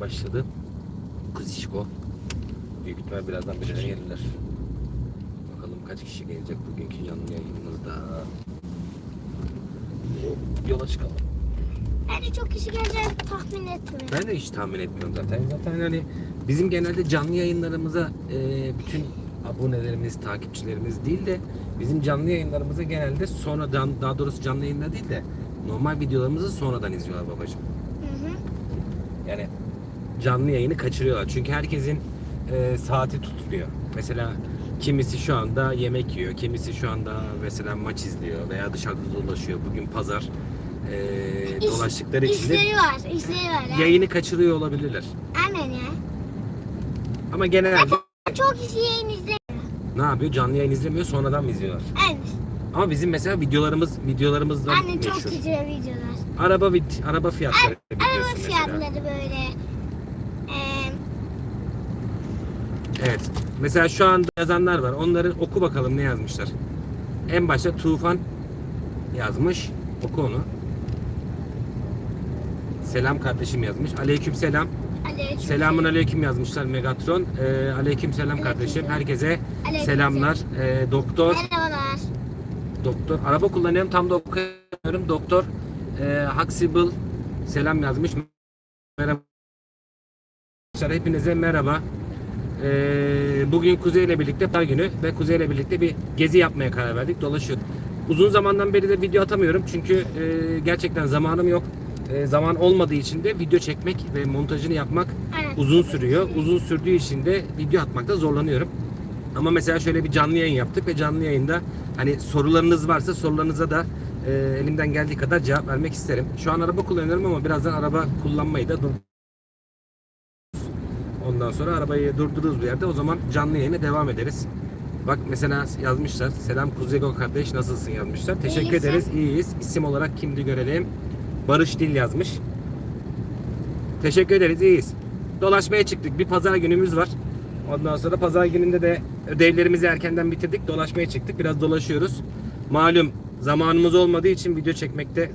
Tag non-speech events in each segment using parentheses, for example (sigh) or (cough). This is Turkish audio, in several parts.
başladı. Kuzişko. Büyük ihtimal birazdan birileri gelirler. Bakalım kaç kişi gelecek bugünkü canlı yayınımızda. Yola çıkalım. Bence çok kişi geleceğini tahmin etmiyorum. Ben de hiç tahmin etmiyorum zaten. Zaten hani bizim genelde canlı yayınlarımıza e, bütün abonelerimiz, takipçilerimiz değil de bizim canlı yayınlarımızı genelde sonradan daha doğrusu canlı yayınlar değil de normal videolarımızı sonradan izliyorlar babacığım. Hı hı. Yani canlı yayını kaçırıyorlar. Çünkü herkesin e, saati tutuluyor. Mesela kimisi şu anda yemek yiyor, kimisi şu anda mesela maç izliyor veya dışarıda dolaşıyor. Bugün pazar e, İş- dolaştıkları için de İşleri var, işleri var. ya. yayını kaçırıyor olabilirler. Aynen ya. Ama genelde Çok kişi yayın izlemiyor. ne yapıyor? Canlı yayın izlemiyor, sonradan mı izliyorlar? Aynen. Ama bizim mesela videolarımız videolarımızdan Anne çok meşhur. güzel videolar. Araba vid- araba fiyatları Araba biliyorsun mesela. fiyatları böyle. Evet. Mesela şu anda yazanlar var. Onları oku bakalım ne yazmışlar. En başta Tufan yazmış. Oku onu. Selam kardeşim yazmış. Aleyküm selam. aleyküm Selamun aleyküm yazmışlar Megatron. Ee, aleyküm selam kardeşim. Aleyküm. Herkese Aleyküm selamlar. Ee, doktor, Merhabalar. doktor. Araba kullanıyorum tam da okuyamıyorum. Doktor e, Huxtable selam yazmış. Merhaba. Hepinize merhaba. Ee, bugün Kuzey ile birlikte par günü ve Kuzey ile birlikte bir gezi yapmaya karar verdik. Dolaşıyoruz. Uzun zamandan beri de video atamıyorum çünkü e, gerçekten zamanım yok. E, zaman olmadığı için de video çekmek ve montajını yapmak Aynen. uzun sürüyor. Uzun sürdüğü için de video atmakta zorlanıyorum. Ama mesela şöyle bir canlı yayın yaptık ve canlı yayında hani sorularınız varsa sorularınıza da e, elimden geldiği kadar cevap vermek isterim. Şu an araba kullanıyorum ama birazdan araba kullanmayı da dur Ondan sonra arabayı durdururuz bir yerde. O zaman canlı yayına devam ederiz. Bak mesela yazmışlar. Selam Kuzeygo kardeş nasılsın yazmışlar. Teşekkür İyisin. ederiz. İyiyiz. İsim olarak kimdi görelim. Barış Dil yazmış. Teşekkür ederiz. iyiyiz. Dolaşmaya çıktık. Bir pazar günümüz var. Ondan sonra pazar gününde de ödevlerimizi erkenden bitirdik. Dolaşmaya çıktık. Biraz dolaşıyoruz. Malum zamanımız olmadığı için video çekmekte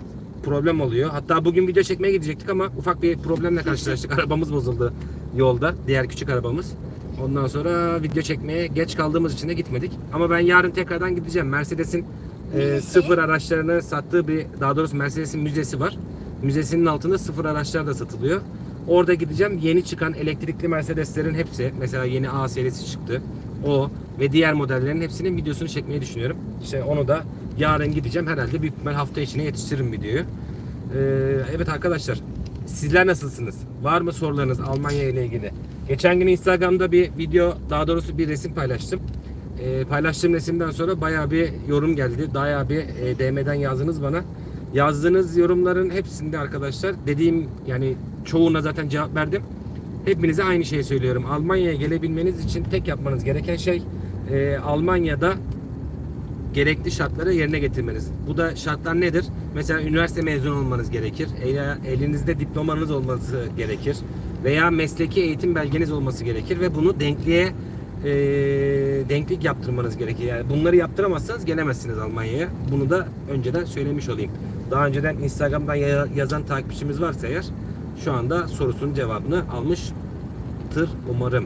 problem oluyor. Hatta bugün video çekmeye gidecektik ama ufak bir problemle karşılaştık. (laughs) Arabamız bozuldu yolda. Diğer küçük arabamız. Ondan sonra video çekmeye geç kaldığımız için de gitmedik. Ama ben yarın tekrardan gideceğim. Mercedes'in e, sıfır araçlarını sattığı bir daha doğrusu Mercedes'in müzesi var. Müzesinin altında sıfır araçlar da satılıyor. Orada gideceğim. Yeni çıkan elektrikli Mercedeslerin hepsi mesela yeni A serisi çıktı. O ve diğer modellerin hepsinin videosunu çekmeyi düşünüyorum. İşte onu da yarın gideceğim. Herhalde büyük ihtimal hafta içine yetiştiririm videoyu. Ee, evet arkadaşlar sizler nasılsınız? Var mı sorularınız Almanya ile ilgili? Geçen gün Instagram'da bir video daha doğrusu bir resim paylaştım. Ee, paylaştığım resimden sonra bayağı bir yorum geldi. Bayağı bir e, DM'den yazdınız bana. Yazdığınız yorumların hepsinde arkadaşlar dediğim yani çoğuna zaten cevap verdim. Hepinize aynı şeyi söylüyorum. Almanya'ya gelebilmeniz için tek yapmanız gereken şey e, Almanya'da gerekli şartları yerine getirmeniz. Bu da şartlar nedir? Mesela üniversite mezunu olmanız gerekir. Elinizde diplomanız olması gerekir. Veya mesleki eğitim belgeniz olması gerekir ve bunu denkliğe e, denklik yaptırmanız gerekir. Yani bunları yaptıramazsanız gelemezsiniz Almanya'ya. Bunu da önceden söylemiş olayım. Daha önceden Instagram'dan ya- yazan takipçimiz varsa eğer şu anda sorusunun cevabını almıştır umarım.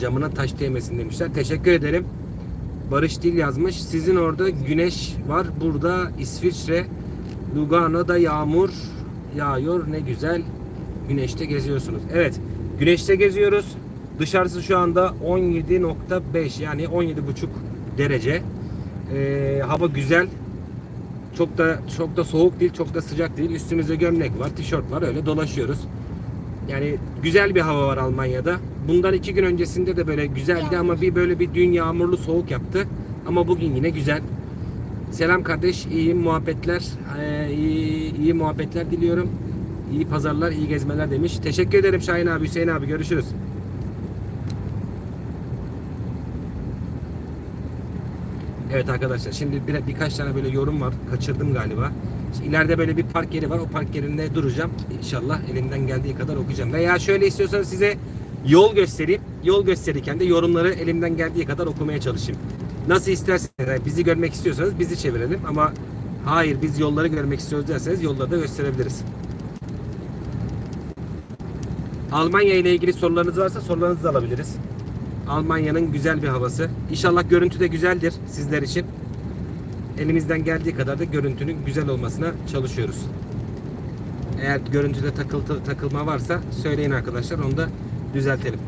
Camına taş değmesin demişler. Teşekkür ederim. Barış Dil yazmış. Sizin orada güneş var. Burada İsviçre Lugano'da yağmur yağıyor. Ne güzel. Güneşte geziyorsunuz. Evet. Güneşte geziyoruz. Dışarısı şu anda 17.5 yani 17.5 derece. Ee, hava güzel. Çok da çok da soğuk değil, çok da sıcak değil. Üstümüzde gömlek var, tişört var. Öyle dolaşıyoruz. Yani güzel bir hava var Almanya'da. Bundan iki gün öncesinde de böyle güzeldi ama bir böyle bir dün yağmurlu soğuk yaptı. Ama bugün yine güzel. Selam kardeş, iyi muhabbetler, ee, iyi, iyi muhabbetler diliyorum. İyi pazarlar, iyi gezmeler demiş. Teşekkür ederim Şahin abi, Hüseyin abi. Görüşürüz. Evet arkadaşlar şimdi bir, birkaç tane böyle yorum var. Kaçırdım galiba. İşte böyle bir park yeri var. O park yerinde duracağım. İnşallah elimden geldiği kadar okuyacağım. Veya şöyle istiyorsanız size yol göstereyim. Yol gösterirken de yorumları elimden geldiği kadar okumaya çalışayım. Nasıl isterseniz yani bizi görmek istiyorsanız bizi çevirelim ama hayır biz yolları görmek istiyoruz derseniz yolları da gösterebiliriz. Almanya ile ilgili sorularınız varsa sorularınızı da alabiliriz. Almanya'nın güzel bir havası. İnşallah görüntü de güzeldir sizler için. Elimizden geldiği kadar da görüntünün güzel olmasına çalışıyoruz. Eğer görüntüde takıltı, takılma varsa söyleyin arkadaşlar onu da düzeltelim.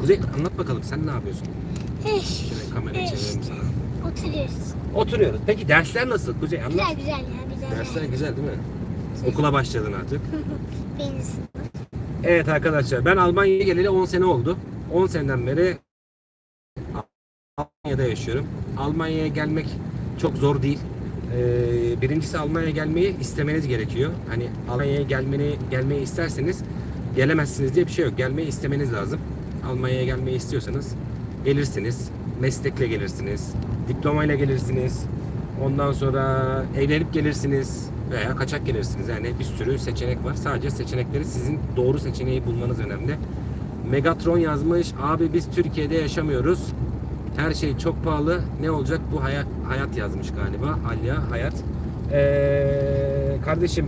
Kuzey anlat bakalım sen ne yapıyorsun? Şöyle kamerayı çevirelim sana. Oturuyoruz. Oturuyoruz. Peki dersler nasıl Kuzey anlat. Güzel güzel ya güzel. Dersler güzel değil mi? Okula başladın artık. (laughs) Birinci sınıf. Evet arkadaşlar ben Almanya'ya geleli 10 sene oldu. 10 seneden beri Almanya'da yaşıyorum. Almanya'ya gelmek çok zor değil. Ee, birincisi Almanya'ya gelmeyi istemeniz gerekiyor. Hani Almanya'ya gelmeni gelmeyi isterseniz gelemezsiniz diye bir şey yok. Gelmeyi istemeniz lazım. Almanya'ya gelmeyi istiyorsanız gelirsiniz. Meslekle gelirsiniz. Diplomayla gelirsiniz. Ondan sonra evlenip gelirsiniz veya kaçak gelirsiniz. Yani bir sürü seçenek var. Sadece seçenekleri sizin doğru seçeneği bulmanız önemli. Megatron yazmış. Abi biz Türkiye'de yaşamıyoruz. Her şey çok pahalı. Ne olacak bu hayat, hayat yazmış galiba. Alya hayat. Ee, kardeşim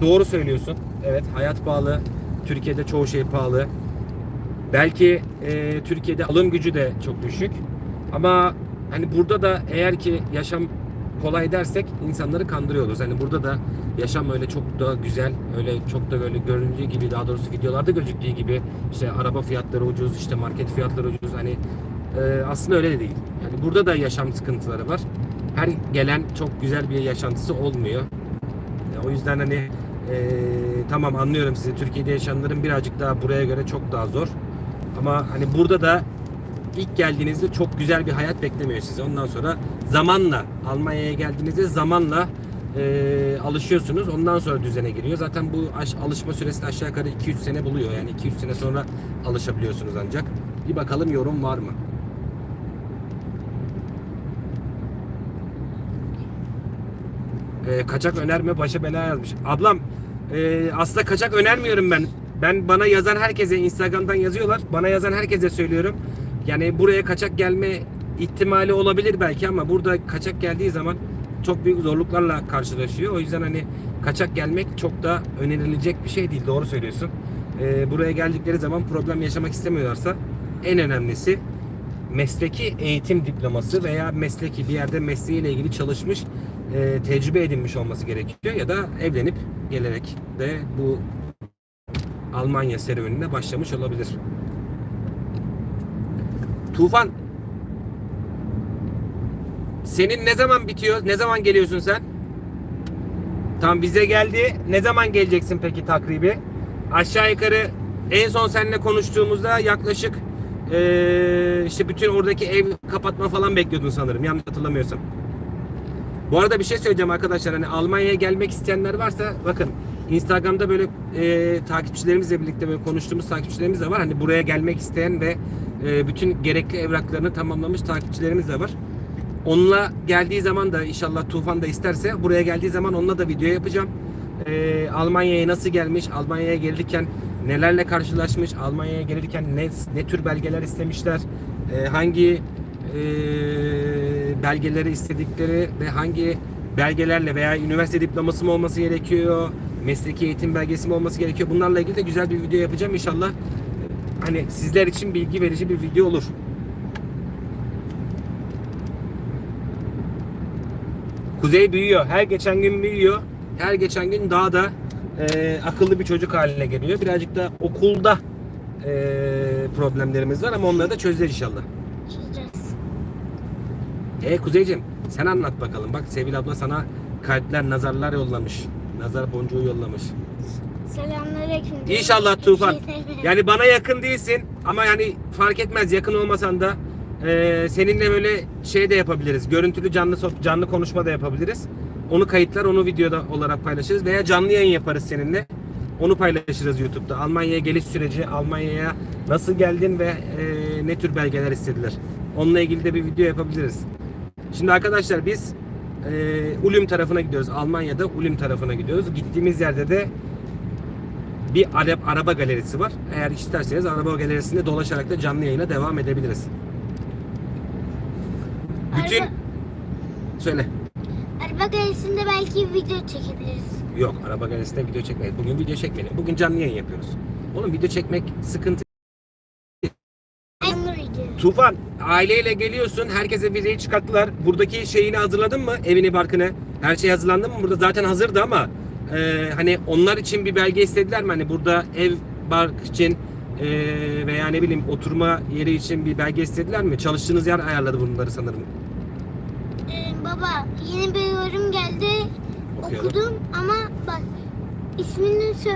doğru söylüyorsun. Evet hayat pahalı. Türkiye'de çoğu şey pahalı. Belki e, Türkiye'de alım gücü de çok düşük. Ama hani burada da eğer ki yaşam kolay dersek insanları kandırıyoruz. Hani burada da yaşam öyle çok da güzel, öyle çok da böyle göründüğü gibi daha doğrusu videolarda gözüktüğü gibi işte araba fiyatları ucuz, işte market fiyatları ucuz. Hani e, aslında öyle de değil. Yani burada da yaşam sıkıntıları var. Her gelen çok güzel bir yaşantısı olmuyor. Ya o yüzden hani e, tamam anlıyorum sizi. Türkiye'de yaşayanların birazcık daha buraya göre çok daha zor. Ama hani burada da ilk geldiğinizde çok güzel bir hayat beklemiyor sizi. Ondan sonra zamanla Almanya'ya geldiğinizde zamanla e, alışıyorsunuz. Ondan sonra düzene giriyor. Zaten bu aş- alışma süresi aşağı yukarı 2-3 sene buluyor. Yani 2-3 sene sonra alışabiliyorsunuz ancak. Bir bakalım yorum var mı? E, kaçak önerme başa bela yazmış. Ablam e, aslında kaçak önermiyorum ben. Ben bana yazan herkese Instagram'dan yazıyorlar. Bana yazan herkese söylüyorum. Yani buraya kaçak gelme ihtimali olabilir belki ama burada kaçak geldiği zaman çok büyük zorluklarla karşılaşıyor. O yüzden hani kaçak gelmek çok da önerilecek bir şey değil. Doğru söylüyorsun. E, buraya geldikleri zaman problem yaşamak istemiyorlarsa en önemlisi mesleki eğitim diploması veya mesleki bir yerde mesleğiyle ilgili çalışmış, e, tecrübe edinmiş olması gerekiyor ya da evlenip gelerek de bu Almanya serüvenine başlamış olabilir. Tufan senin ne zaman bitiyor? Ne zaman geliyorsun sen? Tam bize geldi. Ne zaman geleceksin peki takribi? Aşağı yukarı en son seninle konuştuğumuzda yaklaşık eee, işte bütün oradaki ev kapatma falan bekliyordun sanırım. Yanlış hatırlamıyorsam. Bu arada bir şey söyleyeceğim arkadaşlar. Hani Almanya'ya gelmek isteyenler varsa bakın Instagram'da böyle e, takipçilerimizle birlikte böyle konuştuğumuz takipçilerimiz de var. Hani buraya gelmek isteyen ve e, bütün gerekli evraklarını tamamlamış takipçilerimiz de var. Onunla geldiği zaman da inşallah Tufan da isterse buraya geldiği zaman onunla da video yapacağım. E, Almanya'ya nasıl gelmiş, Almanya'ya gelirken nelerle karşılaşmış, Almanya'ya gelirken ne, ne tür belgeler istemişler, e, hangi e, belgeleri istedikleri ve hangi belgelerle veya üniversite diploması mı olması gerekiyor, mesleki eğitim belgesi mi olması gerekiyor. Bunlarla ilgili de güzel bir video yapacağım inşallah. Hani sizler için bilgi verici bir video olur. Kuzey büyüyor. Her geçen gün büyüyor. Her geçen gün daha da e, akıllı bir çocuk haline geliyor. Birazcık da okulda e, problemlerimiz var ama onları da çözeceğiz inşallah. Çözeceğiz. E Kuzeyciğim sen anlat bakalım. Bak Sevil abla sana kalpler, nazarlar yollamış. Nazar boncuğu yollamış. Selamünaleyküm. İnşallah Tufan. Yani bana yakın değilsin ama yani fark etmez yakın olmasan da e, seninle böyle şey de yapabiliriz. Görüntülü canlı canlı konuşma da yapabiliriz. Onu kayıtlar, onu videoda olarak paylaşırız veya canlı yayın yaparız seninle. Onu paylaşırız YouTube'da. Almanya'ya geliş süreci, Almanya'ya nasıl geldin ve e, ne tür belgeler istediler. Onunla ilgili de bir video yapabiliriz. Şimdi arkadaşlar biz e, Ulm tarafına gidiyoruz. Almanya'da Ulm tarafına gidiyoruz. Gittiğimiz yerde de bir araba, araba galerisi var. Eğer isterseniz araba galerisinde dolaşarak da canlı yayına devam edebiliriz. Bütün Araba, söyle. araba araba galerisinde belki video çekebiliriz. Yok araba galerisinde video çekmeyiz. Bugün video çekmeyelim. Bugün canlı yayın yapıyoruz. Oğlum video çekmek sıkıntı. Tufan aileyle geliyorsun. Herkese vizeyi çıkarttılar. Buradaki şeyini hazırladın mı? Evini barkını. Her şey hazırlandı mı? Burada zaten hazırdı ama e, hani onlar için bir belge istediler mi? Hani burada ev bark için e, veya ne bileyim oturma yeri için bir belge istediler mi? Çalıştığınız yer ayarladı bunları sanırım. Ee, baba yeni bir yorum geldi. Okuyalım. Okudum ama bak ismini sö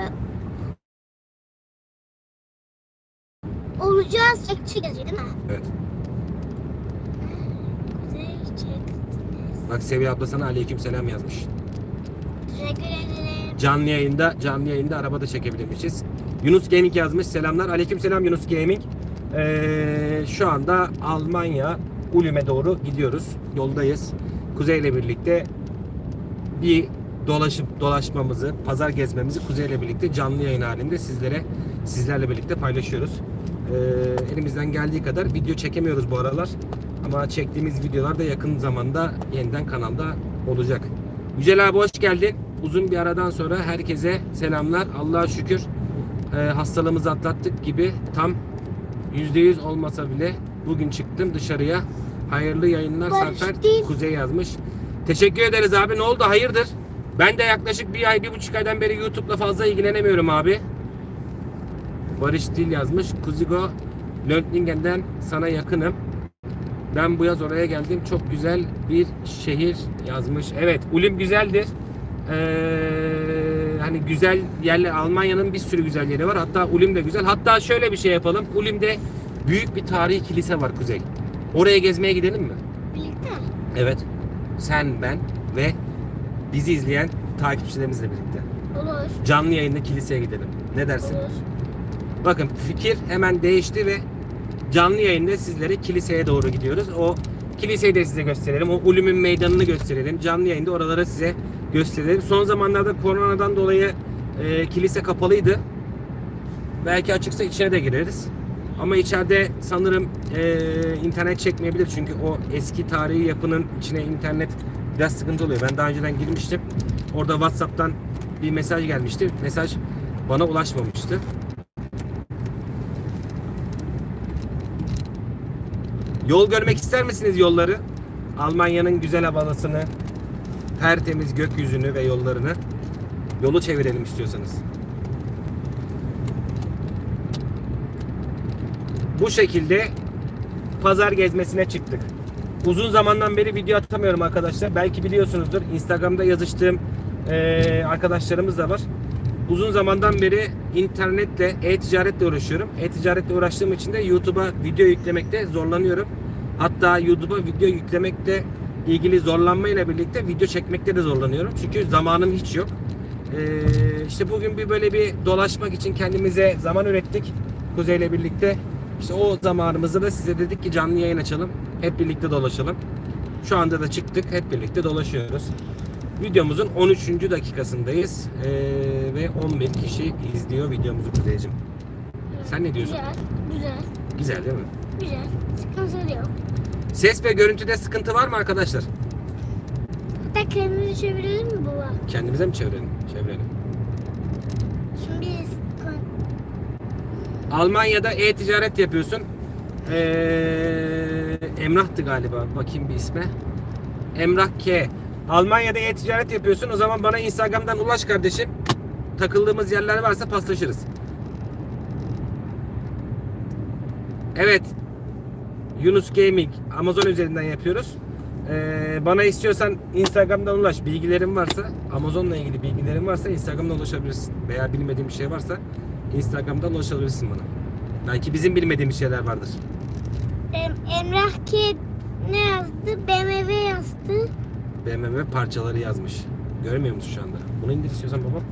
olacağız çek yazıyor değil mi? Evet. Kuzey çektiniz. Bak Seviye abla sana aleyküm selam yazmış. Teşekkür ederim. Canlı yayında canlı yayında arabada çekebilirmişiz. Yunus Gaming yazmış. Selamlar. Aleyküm selam Yunus Gaming. Ee, şu anda Almanya Ulm'e doğru gidiyoruz. Yoldayız. Kuzey ile birlikte bir dolaşıp dolaşmamızı, pazar gezmemizi Kuzey ile birlikte canlı yayın halinde sizlere sizlerle birlikte paylaşıyoruz. Ee, elimizden geldiği kadar video çekemiyoruz bu aralar. Ama çektiğimiz videolar da yakın zamanda yeniden kanalda olacak. Yücel abi hoş geldin. Uzun bir aradan sonra herkese selamlar. Allah'a şükür e, hastalığımızı atlattık gibi tam %100 olmasa bile bugün çıktım dışarıya. Hayırlı yayınlar Barış Sarper değil. Kuzey yazmış. Teşekkür ederiz abi. Ne oldu? Hayırdır? Ben de yaklaşık bir ay, bir buçuk aydan beri YouTube'la fazla ilgilenemiyorum abi. Barış Dil yazmış. Kuzigo Löntlingen'den sana yakınım. Ben bu yaz oraya geldim. Çok güzel bir şehir yazmış. Evet, Ulm güzeldir. Ee, hani güzel yerler Almanya'nın bir sürü güzel yeri var. Hatta Ulm de güzel. Hatta şöyle bir şey yapalım. Ulm'de büyük bir tarihi kilise var Kuzey. Oraya gezmeye gidelim mi? Birlikte mi? Evet. Sen, ben ve bizi izleyen takipçilerimizle birlikte. Olur. Canlı yayında kiliseye gidelim. Ne dersin? Olur. Bakın fikir hemen değişti ve canlı yayında sizlere kiliseye doğru gidiyoruz. O kiliseyi de size gösterelim. O Ulum'un meydanını gösterelim. Canlı yayında oraları size gösterelim. Son zamanlarda koronadan dolayı e, kilise kapalıydı. Belki açıksa içine de gireriz. Ama içeride sanırım e, internet çekmeyebilir. Çünkü o eski tarihi yapının içine internet biraz sıkıntı oluyor. Ben daha önceden girmiştim. Orada WhatsApp'tan bir mesaj gelmişti. Mesaj bana ulaşmamıştı. Yol görmek ister misiniz yolları? Almanya'nın güzel havalısını, tertemiz gökyüzünü ve yollarını yolu çevirelim istiyorsanız. Bu şekilde pazar gezmesine çıktık. Uzun zamandan beri video atamıyorum arkadaşlar. Belki biliyorsunuzdur. Instagram'da yazıştığım arkadaşlarımız da var. Uzun zamandan beri internetle, e-ticaretle uğraşıyorum. E-ticaretle uğraştığım için de YouTube'a video yüklemekte zorlanıyorum. Hatta YouTube'a video yüklemekle ilgili zorlanmayla birlikte video çekmekte de zorlanıyorum. Çünkü zamanım hiç yok. Ee, işte bugün bir böyle bir dolaşmak için kendimize zaman ürettik. Kuzey ile birlikte. İşte o zamanımızda da size dedik ki canlı yayın açalım. Hep birlikte dolaşalım. Şu anda da çıktık. Hep birlikte dolaşıyoruz. Videomuzun 13. dakikasındayız. Ee, ve 11 kişi izliyor videomuzu Kuzey'cim. Sen ne diyorsun? Güzel. Güzel. Güzel değil mi? Güzel. Sıkıntı yok. Ses ve görüntüde sıkıntı var mı arkadaşlar? Hatta kendimizi çevirelim mi baba? Kendimize mi çevirelim? Çevirelim. Şimdi kon- Almanya'da e-ticaret yapıyorsun. Ee, Emrah'tı galiba. Bakayım bir isme. Emrah K. Almanya'da e-ticaret yapıyorsun. O zaman bana Instagram'dan ulaş kardeşim. Takıldığımız yerler varsa paslaşırız. Evet. Yunus Gaming. Amazon üzerinden yapıyoruz. Ee, bana istiyorsan Instagram'dan ulaş. Bilgilerin varsa, Amazon'la ilgili bilgilerin varsa Instagram'dan ulaşabilirsin. Veya bilmediğin bir şey varsa Instagram'dan ulaşabilirsin bana. Belki bizim bilmediğimiz şeyler vardır. Em, Emrah ki ne yazdı? BMW yazdı. BMW parçaları yazmış. Görmüyor musun şu anda? Bunu indir istiyorsan baba.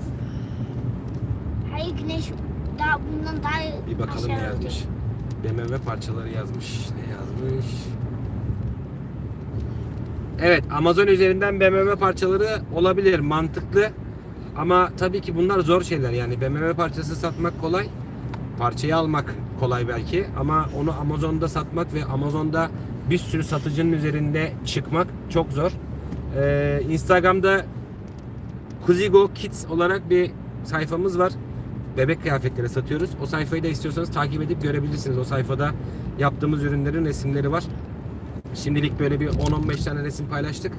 Hayır güneş daha bundan daha Bir bakalım ne aşağı yazmış. BMW parçaları yazmış. Ne yazmış? Evet Amazon üzerinden BMW parçaları olabilir mantıklı. Ama tabii ki bunlar zor şeyler yani BMW parçası satmak kolay. Parçayı almak kolay belki ama onu Amazon'da satmak ve Amazon'da bir sürü satıcının üzerinde çıkmak çok zor. Ee, Instagram'da Kuzigo Kids olarak bir sayfamız var. Bebek kıyafetleri satıyoruz. O sayfayı da istiyorsanız takip edip görebilirsiniz. O sayfada yaptığımız ürünlerin resimleri var. Şimdilik böyle bir 10-15 tane resim paylaştık.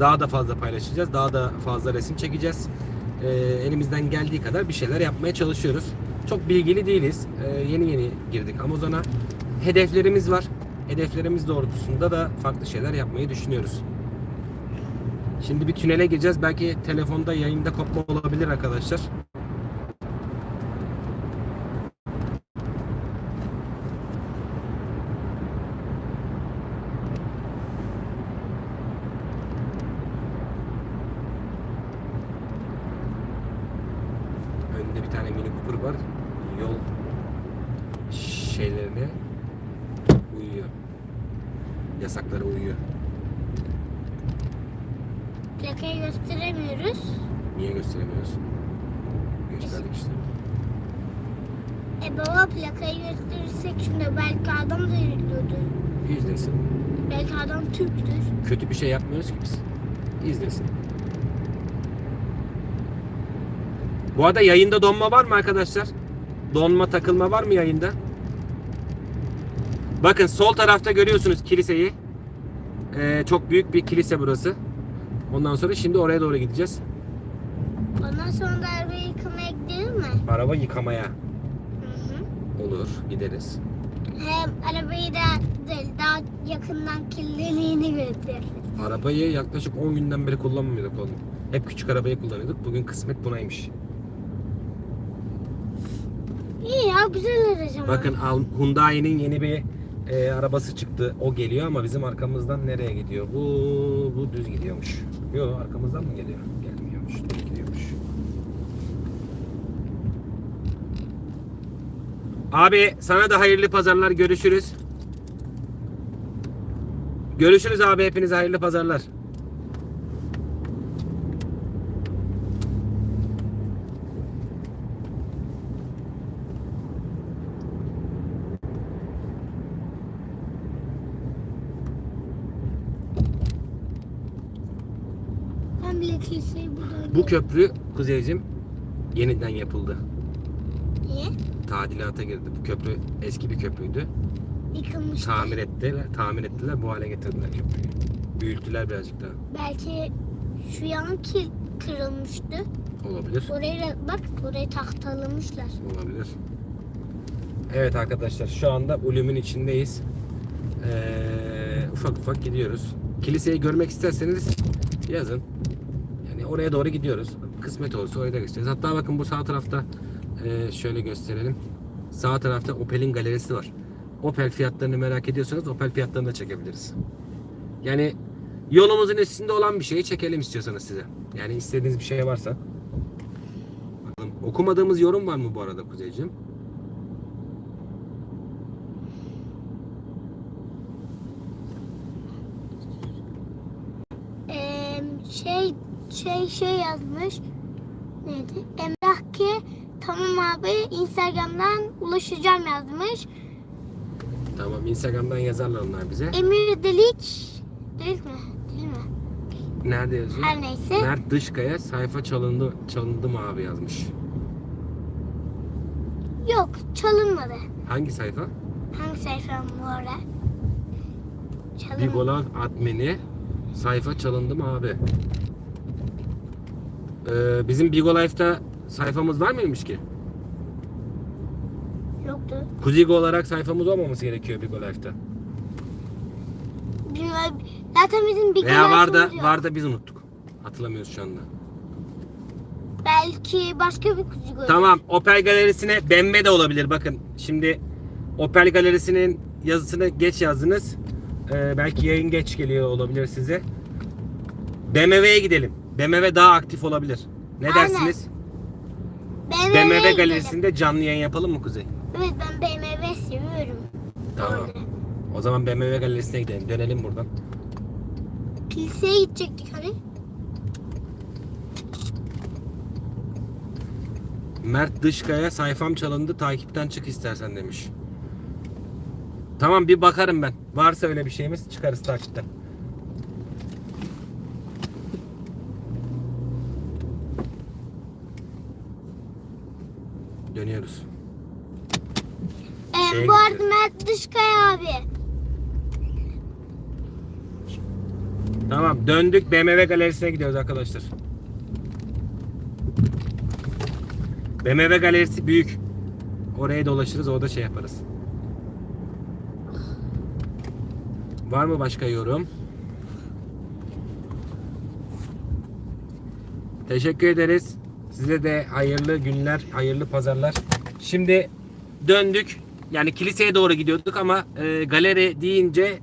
Daha da fazla paylaşacağız. Daha da fazla resim çekeceğiz. Ee, elimizden geldiği kadar bir şeyler yapmaya çalışıyoruz. Çok bilgili değiliz. Ee, yeni yeni girdik Amazon'a. Hedeflerimiz var. Hedeflerimiz doğrultusunda da farklı şeyler yapmayı düşünüyoruz. Şimdi bir tünele gireceğiz. Belki telefonda yayında kopma olabilir arkadaşlar. Önünde bir tane mini Cooper var. Yol şeylerine uyuyor. Yasaklara uyuyor. Plakayı gösteremiyoruz. Niye gösteremiyorsun? Gösterdik işte. E baba plakayı gösterirsek şimdi belki adam da. İzlesin. Belki adam Türktür. Kötü bir şey yapmıyoruz ki biz. İzlesin. Bu arada yayında donma var mı arkadaşlar? Donma takılma var mı yayında? Bakın sol tarafta görüyorsunuz kiliseyi. Ee, çok büyük bir kilise burası. Ondan sonra şimdi oraya doğru gideceğiz. Ondan sonra da arabayı yıkamaya gidelim mi? Araba yıkamaya. Hı hı. Olur gideriz. Hem arabayı da daha yakından kirliliğini gösteririz. Arabayı yaklaşık 10 günden beri kullanmıyorduk oğlum. Hep küçük arabayı kullanıyorduk. Bugün kısmet bunaymış. İyi ya güzel aracı ama. Bakın Al- Hyundai'nin yeni bir e, arabası çıktı. O geliyor ama bizim arkamızdan nereye gidiyor? Bu bu düz gidiyormuş. Yok arkamızdan mı geliyor? Gelmiyormuş. Düz gidiyormuş. Abi sana da hayırlı pazarlar. Görüşürüz. Görüşürüz abi. Hepinize hayırlı pazarlar. Bu köprü Kuzeycim yeniden yapıldı. Tadilata girdi. Bu köprü eski bir köprüydü. Yıkılmış. Tamir ettiler, tamir ettiler. Bu hale getirdiler köprüyü. Büyüttüler birazcık daha. Belki şu yan ki kırılmıştı. Olabilir. Orayı da bak orayı tahtalamışlar. Olabilir. Evet arkadaşlar şu anda Ulum'un içindeyiz. Ee, ufak ufak gidiyoruz. Kiliseyi görmek isterseniz yazın. Yani oraya doğru gidiyoruz. Kısmet olursa oraya da gösteririz. Hatta bakın bu sağ tarafta ee, şöyle gösterelim. Sağ tarafta Opel'in galerisi var. Opel fiyatlarını merak ediyorsanız Opel fiyatlarını da çekebiliriz. Yani yolumuzun üstünde olan bir şeyi çekelim istiyorsanız size. Yani istediğiniz bir şey varsa. Bakalım. Okumadığımız yorum var mı bu arada Kuzeyciğim? Ee, şey şey şey yazmış. Neydi? Emrah ki tamam abi Instagram'dan ulaşacağım yazmış. Tamam Instagram'dan yazarlar onlar bize. Emir Delik değil mi? Değil mi? Nerede yazıyor? Her neyse. Mert Dışkaya sayfa çalındı çalındı mı abi yazmış. Yok çalınmadı. Hangi sayfa? Hangi sayfam bu ara? Çalın. Bigolaf admini sayfa çalındı mı abi? Ee, bizim Bigolife'da sayfamız var mıymış ki? Yoktu. Kuzigo olarak sayfamız olmaması gerekiyor Bigolife'da. Bilmiyorum. Zaten bizim bir Veya var da yok. var da biz unuttuk. Hatırlamıyoruz şu anda. Belki başka bir gördük. Tamam Opel galerisine BMW de olabilir bakın. Şimdi Opel galerisinin yazısını geç yazdınız. Ee, belki yayın geç geliyor olabilir size. BMW'ye gidelim. BMW daha aktif olabilir. Ne Aynen. dersiniz? BMW gidelim. galerisinde canlı yayın yapalım mı Kuzey? Evet ben BMW seviyorum. Tamam. O zaman BMW galerisine gidelim. Dönelim buradan. Kiliseye gidecektik hani. Mert Dışkaya sayfam çalındı takipten çık istersen demiş. Tamam bir bakarım ben. Varsa öyle bir şeyimiz çıkarız takipten. Dönüyoruz. Ee, Şeye bu arada gidiyor. Mert Dışkaya abi. Tamam döndük BMW galerisine gidiyoruz arkadaşlar. BMW galerisi büyük. Oraya dolaşırız orada şey yaparız. Var mı başka yorum? Teşekkür ederiz. Size de hayırlı günler, hayırlı pazarlar. Şimdi döndük. Yani kiliseye doğru gidiyorduk ama e, galeri deyince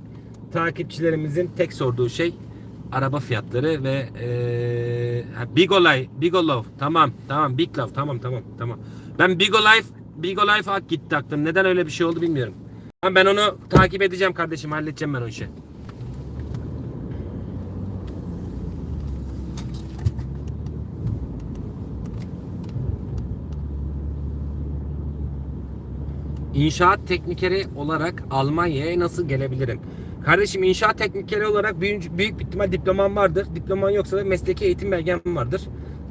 takipçilerimizin tek sorduğu şey araba fiyatları ve e, ha, Big Olay, Big Olove. Tamam, tamam, Big Love. Tamam, tamam, tamam. Ben Big Olive, Big Olive ak gitti aklım. Neden öyle bir şey oldu bilmiyorum. Ama ben onu takip edeceğim kardeşim. Halledeceğim ben o işi. İnşaat teknikeri olarak Almanya'ya nasıl gelebilirim? Kardeşim inşaat teknikeri olarak büyük, büyük bir ihtimal diploman vardır. Diploman yoksa da mesleki eğitim belgen vardır.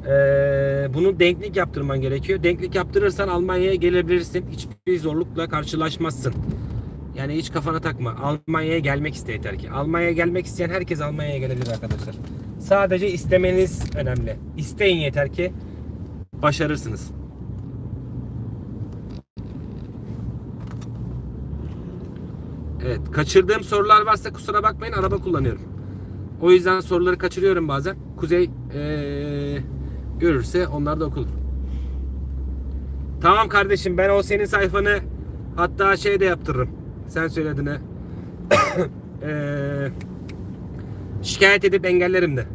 Ee, bunu denklik yaptırman gerekiyor. Denklik yaptırırsan Almanya'ya gelebilirsin. Hiçbir zorlukla karşılaşmazsın. Yani hiç kafana takma. Almanya'ya gelmek iste yeter ki. Almanya'ya gelmek isteyen herkes Almanya'ya gelebilir arkadaşlar. Sadece istemeniz önemli. İsteyin yeter ki başarırsınız. Evet, kaçırdığım sorular varsa kusura bakmayın araba kullanıyorum. O yüzden soruları kaçırıyorum bazen. Kuzey eee, görürse onlar da okulur. Tamam kardeşim ben o senin sayfanı hatta şey de yaptırırım. Sen söylediğini (coughs) eee, şikayet edip engellerim de.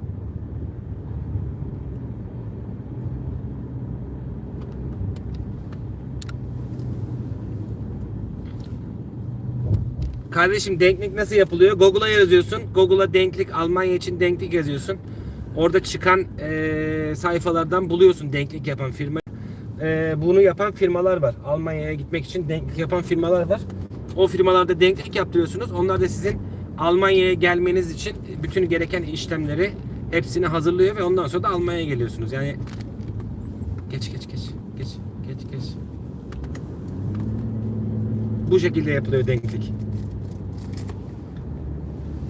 Kardeşim denklik nasıl yapılıyor? Google'a yazıyorsun. Google'a denklik Almanya için denklik yazıyorsun. Orada çıkan eee, sayfalardan buluyorsun denklik yapan firma. Eee, bunu yapan firmalar var. Almanya'ya gitmek için denklik yapan firmalar var. O firmalarda denklik yaptırıyorsunuz. Onlar da sizin Almanya'ya gelmeniz için bütün gereken işlemleri hepsini hazırlıyor ve ondan sonra da Almanya'ya geliyorsunuz. Yani geç geç geç geç geç geç. Bu şekilde yapılıyor denklik.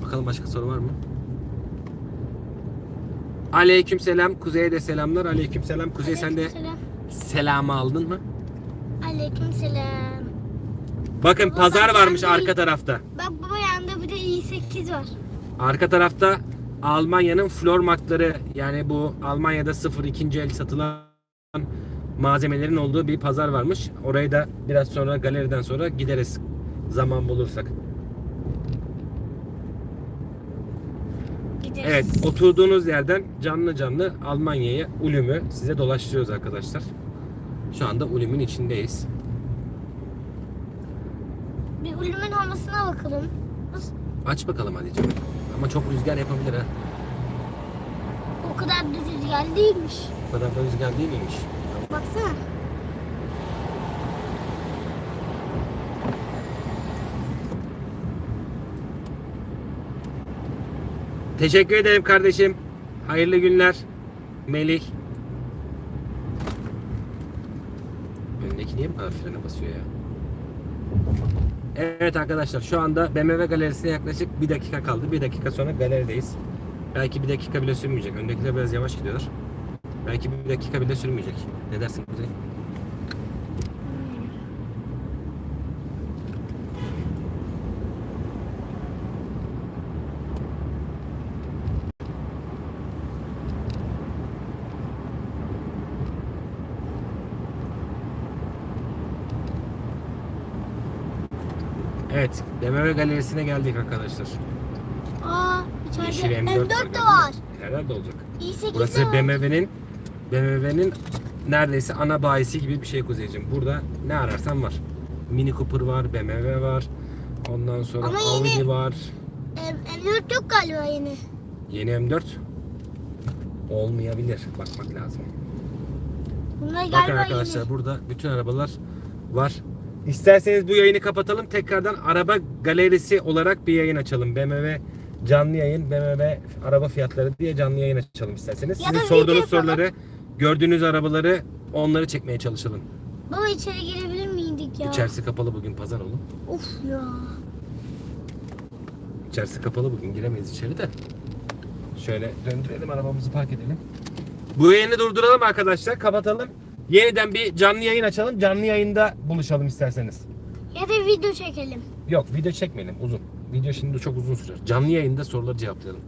Bakalım başka soru var mı? Aleyküm selam. Kuzey'e de selamlar. Aleyküm selam. Kuzey sen de Aleykümselam. selamı aldın mı? Aleykümselam. Bakın Baba, pazar ben varmış de- arka tarafta. Bak baba yanında bir de i8 var. Arka tarafta Almanya'nın floor markları yani bu Almanya'da sıfır ikinci el satılan malzemelerin olduğu bir pazar varmış. Orayı da biraz sonra galeriden sonra gideriz zaman bulursak. Gideriz. Evet oturduğunuz yerden canlı canlı Almanya'ya Ulüm'ü size dolaştırıyoruz arkadaşlar. Şu anda Ulüm'ün içindeyiz. Bir ulümün havasına bakalım. Aç bakalım hadi canım. Ama çok rüzgar yapabilir ha. O kadar da rüzgar değilmiş. O kadar da rüzgar değil miymiş? Baksana. Teşekkür ederim kardeşim. Hayırlı günler. Melih. Öndeki niye kadar frene basıyor ya? Evet arkadaşlar şu anda BMW galerisine yaklaşık bir dakika kaldı. Bir dakika sonra galerideyiz. Belki bir dakika bile sürmeyecek. Öndekiler biraz yavaş gidiyorlar. Belki bir dakika bile sürmeyecek. Ne dersin Kuzey? Evet, BMW galerisine geldik arkadaşlar. Aa içeride Yeşil M4, M4 de galiba. var. Herhalde olacak. i8 Burası de var. BMW'nin BMW'nin neredeyse ana bayisi gibi bir şey Kuzeyciğim. Burada ne ararsan var. Mini Cooper var, BMW var. Ondan sonra Ama Audi yeni- var. M- M4 yok galiba yeni. Yeni M4 olmayabilir. Bakmak lazım. Bunlar Bakın galiba arkadaşlar yeni. burada bütün arabalar var. İsterseniz bu yayını kapatalım. Tekrardan araba galerisi olarak bir yayın açalım. BMW canlı yayın, BMW araba fiyatları diye canlı yayın açalım isterseniz. Ya Sizin da sorduğunuz video soruları, gördüğünüz arabaları onları çekmeye çalışalım. Baba içeri girebilir miydik ya? İçerisi kapalı bugün pazar oğlum. Of ya. İçerisi kapalı bugün giremeyiz içeri de. Şöyle döndürelim arabamızı park edelim. Bu yayını durduralım arkadaşlar kapatalım. Yeniden bir canlı yayın açalım. Canlı yayında buluşalım isterseniz. Ya da video çekelim. Yok video çekmeyelim uzun. Video şimdi çok uzun sürer. Canlı yayında soruları cevaplayalım.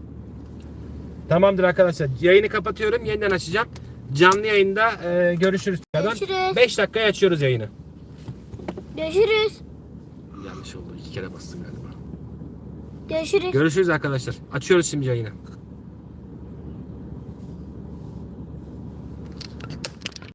Tamamdır arkadaşlar. Yayını kapatıyorum. Yeniden açacağım. Canlı yayında e, görüşürüz. Görüşürüz. 5 dakikaya açıyoruz yayını. Görüşürüz. Yanlış oldu. İki kere bastım galiba. Görüşürüz. Görüşürüz arkadaşlar. Açıyoruz şimdi yayını.